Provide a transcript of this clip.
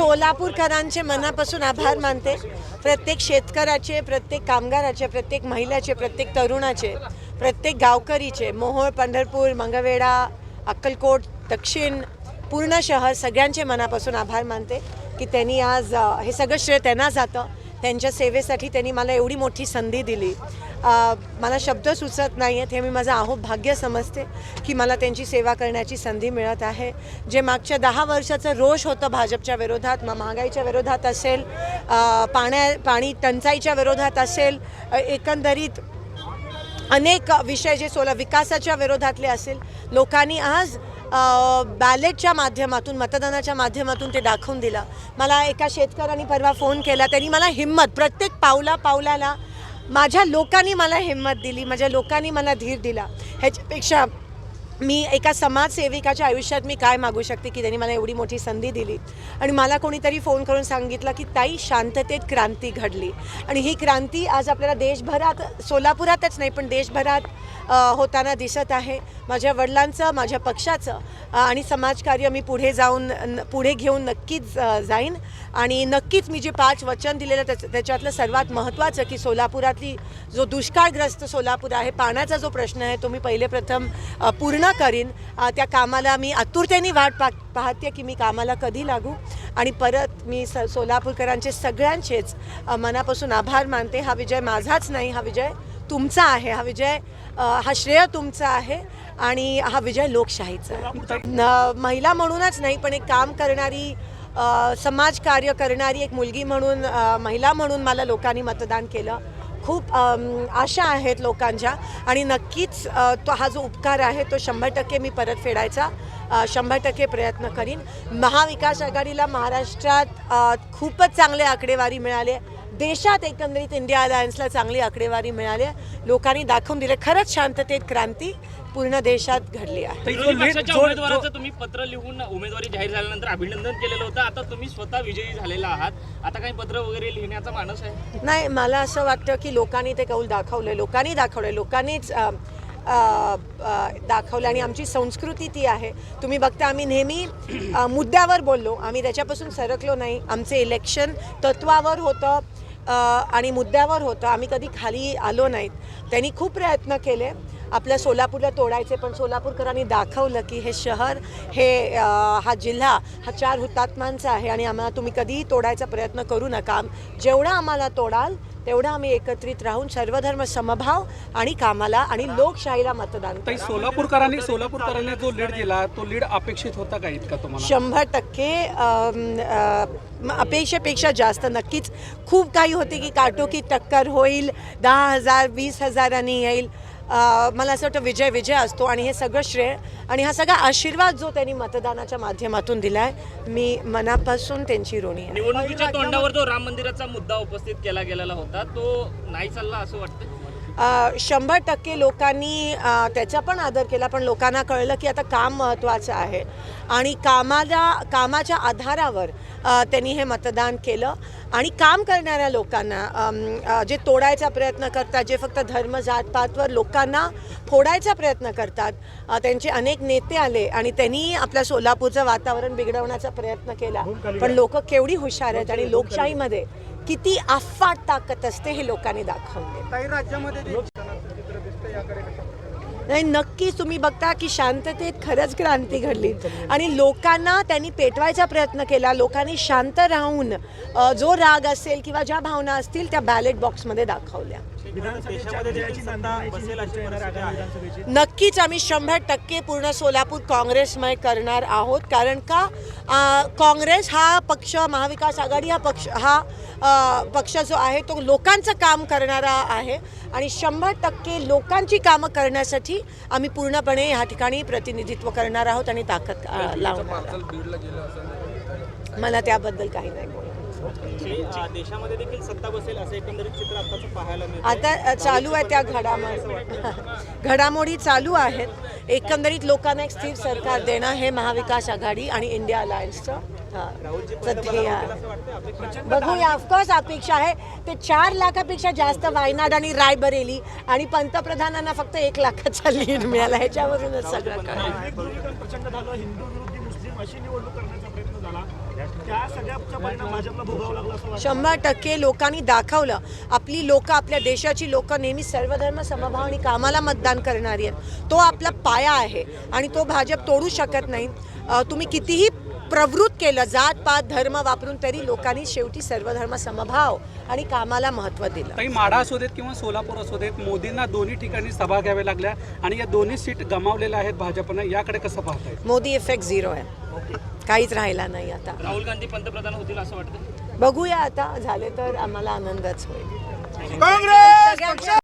सोलापूरकरांचे मनापासून आभार मानते. प्रत्येक शेतकऱ्याचे प्रत्येक कामगाराचे प्रत्येक महिलाचे प्रत्येक तरुणाचे प्रत्येक गावकरीचे मोहोळ पंढरपूर मंगळवेढा अक्कलकोट दक्षिण पूर्ण शहर सगळ्यांचे मनापासून आभार मानते की त्यांनी आज हे सगळं श्रेय त्यांना जातं. त्यांच्या सेवेसाठी त्यांनी मला एवढी मोठी संधी दिली. मला शब्द सुचत नाही आहेत हे मी माझं आहो भाग्य समजते की मला त्यांची सेवा करण्याची संधी मिळत आहे. जे मागच्या दहा वर्षाचं रोष होतं भाजपच्या विरोधात मग महागाईच्या विरोधात असेल पाण्या पाणी टंचाईच्या विरोधात असेल एकंदरीत अनेक विषय जे सोला विकासाच्या विरोधातले असेल लोकांनी आज बॅलेटच्या माध्यमातून मतदानाच्या माध्यमातून ते दाखवून दिलं. मला एका शेतकऱ्याने परवा फोन केला त्यांनी मला हिंमत प्रत्येक पावला पावलाला माझ्या लोकांनी मला हिंमत दिली माझ्या लोकांनी मला धीर दिला. ह्याच्यापेक्षा मी एका समाजसेविकाच्या आयुष्यात मी काय मागू शकते की त्यांनी मला एवढी मोठी संधी दिली? आणि मला कोणीतरी फोन करून सांगितलं की ताई शांततेत क्रांती घडली. आणि ही क्रांती आज आपल्याला देशभरात सोलापुरातच नाही पण देशभरात होताना दिसत आहे. माझ्या वडिलांचं माझ्या पक्षाचं आणि समाजकार्य मी पुढे जाऊन न- पुढे घेऊन नक्कीच जाईन. आणि नक्कीच मी जे पाच वचन दिलेलं त्याच त्याच्यातलं सर्वात महत्त्वाचं की सोलापुरातली जो दुष्काळग्रस्त सोलापूर आहे पाण्याचा जो प्रश्न आहे तो मी पहिले प्रथम पूर्ण पूर्ण करीन त्या कामाला मी आतुरतेने वाट पा पाहते की मी कामाला कधी लागू. आणि परत मी स सोलापूरकरांचे सगळ्यांचेच मनापासून आभार मानते. हा विजय माझाच नाही. हा विजय तुमचा आहे. हा विजय हा श्रेय तुमचा आहे. आणि हा विजय लोकशाहीचा महिला म्हणूनच नाही पण एक काम करणारी समाजकार्य करणारी एक मुलगी म्हणून महिला म्हणून मला लोकांनी मतदान केलं. खूप आशा आहेत लोकांच्या. आणि नक्कीच तो हा जो उपकार आहे तो शंभर टक्के मी परत फेडायचा. शंभर टक्के प्रयत्न करीन. महाविकास आघाडीला महाराष्ट्रात खूपच चांगले आकडेवारी मिळाले. देशात एकंदरीत इंडिया अलायन्सला चांगली आकडेवारी मिळाली. लोकांनी दाखवून दिले. खरंच शांततेत क्रांती पूर्ण देशात घडली आहे. उमेदवाराचं तुम्ही पत्र लिहून उमेदवारी जाहीर झाल्यानंतर अभिनंदन केलेलं होतं. आता तुम्ही स्वतः विजयी झालेला आहात. आता काही पत्र वगैरे लिहिण्याचा मानस आहे? नाही मला असं वाटतं की लोकांनी ते कौल दाखवलं लोकांनी दाखवलं लोकांनीच अ, अ, अ, दाखवलं आणि आमची संस्कृती ती आहे. तुम्ही बघता आम्ही नेहमी अ, मुद्द्यावर बोललो. आम्ही त्याच्यापासून सरकलो नाही. आमचे इलेक्शन तत्वावर होतं अ, आणि मुद्द्यावर होतं. आम्ही कधी खाली आलो नाहीत. त्यांनी खूप प्रयत्न केले. आपल्या सोलापूरला तोडायचे पण सोलापूरकरांनी दाखवलं की हे शहर हे हा जिल्हा हा चार हुतात्मांचा आहे आणि आम्हाला तुम्ही कधीही तोडायचा प्रयत्न करू नका. जेवढा आम्हाला तोडाल तेवढं आम्ही एकत्रित राहून सर्वधर्म समभाव आणि कामाला आणि लोकशाहीला मतदान. सोलापूरकरांनी सोलापूरकरांनी जो लीड दिला तो लीड अपेक्षित होता का इतका तुम्हाला? शंभर टक्के अपेक्षेपेक्षा जास्त. नक्कीच खूप काही होते की काटोकी टक्कर होईल दहा हजार वीस हजारांनी येईल. मला असं वाटतं विजय विजय असतो आणि हे सगळं श्रेय आणि हा सगळा आशीर्वाद जो त्यांनी मतदानाच्या माध्यमातून दिला आहे मी मनापासून त्यांची ऋणी आहे. निवडणुकीच्या तोंडावर जो राम मंदिराचा मुद्दा उपस्थित केला गेलेला होता तो नाही चालला असं वाटतं शंभर टक्के लोकांनी त्याचा पण आदर केला पण लोकांना कळलं की आता काम महत्त्वाचं आहे. आणि कामाला कामाच्या आधारावर त्यांनी हे मतदान केलं. आणि काम करणाऱ्या लोकांना जे तोडायचा प्रयत्न करतात जे फक्त धर्म जातपातवर लोकांना फोडायचा प्रयत्न करतात त्यांचे अनेक नेते आले आणि त्यांनी आपल्या सोलापूरचं वातावरण बिघडवण्याचा प्रयत्न केला. पण लोक केवढी हुशार आहेत आणि लोकशाहीमध्ये किती अफाट ताकद असते हे लोकांनी दाखवून दिलं. काही राज्यामध्ये नाही नक्कीच तुम्ही बघता की शांततेत खरंच क्रांती घडली. आणि लोकांना त्यांनी पेटवायचा प्रयत्न केला. लोकांनी शांत राहून जो राग असेल किंवा ज्या भावना असतील त्या बॅलेट बॉक्समध्ये दाखवल्या. नक्कीच आम्ही शंभर टक्के पूर्ण सोलापूर काँग्रेसमय करणार आहोत. कारण का? काँग्रेस हा पक्ष महाविकास आघाडी हा पक्ष हा पक्ष जो आहे तो लोकांचं काम करणारा आहे. आणि शंभर टक्के लोकांची कामं करण्यासाठी आम्ही पूर्णपणे ह्या ठिकाणी प्रतिनिधित्व करणार आहोत आणि ताकद लावणार आहोत. मला त्याबद्दल काही नाही बोलायचं देशामध्ये देखील सत्ता बसेल असं एकंदरीत चित्र आताच पाहायला मिळतं आता चालू आहे त्या घडामोडी. घडामोडी चालू आहेत. एकंदरीत लोकांना एक स्थिर सरकार देणं हे महाविकास आघाडी आणि इंडिया अलायन्सचं हा, बघूया ऑफकोर्स अपेक्षा आहे. ते चार लाखापेक्षा जास्त वायनाड आणि रायबरेली आणि पंतप्रधानांना फक्त एक लाखाचा लीड मिळाला. ह्याच्यावरूनच सगळं प्रचंड झालं. हिंदू विरोधी मुस्लिम अशी निवडणूक करण्याचा प्रयत्न झाला. शंभर टक्के लोकांनी दाखवलं. आपली लोक आपल्या देशाची लोक नेहमी सर्वधर्म समभाव आणि कामाला मतदान करणारी आहेत. तो आपला पाया आहे आणि तो भाजप तोडू शकत नाही. तुम्ही कितीही प्रवृत्त केलं जात पात धर्म वापरून तरी लोकांनी शेवटी सर्वधर्म समभाव आणि कामाला महत्त्व दिलं. काही माढा असू देत किंवा सोलापूर असू देत मोदींना दोन्ही ठिकाणी सभा घ्याव्या लागल्या आणि या दोन्ही सीट गमावलेल्या आहेत भाजपनं. याकडे कसं पाहताय? मोदी इफेक्ट झिरो आहे. काहीच राहिला नाही आता. राहुल गांधी पंतप्रधान होतील असं वाटतं बघूया आता झाले तर आम्हाला आनंदच होईल. काँग्रेस!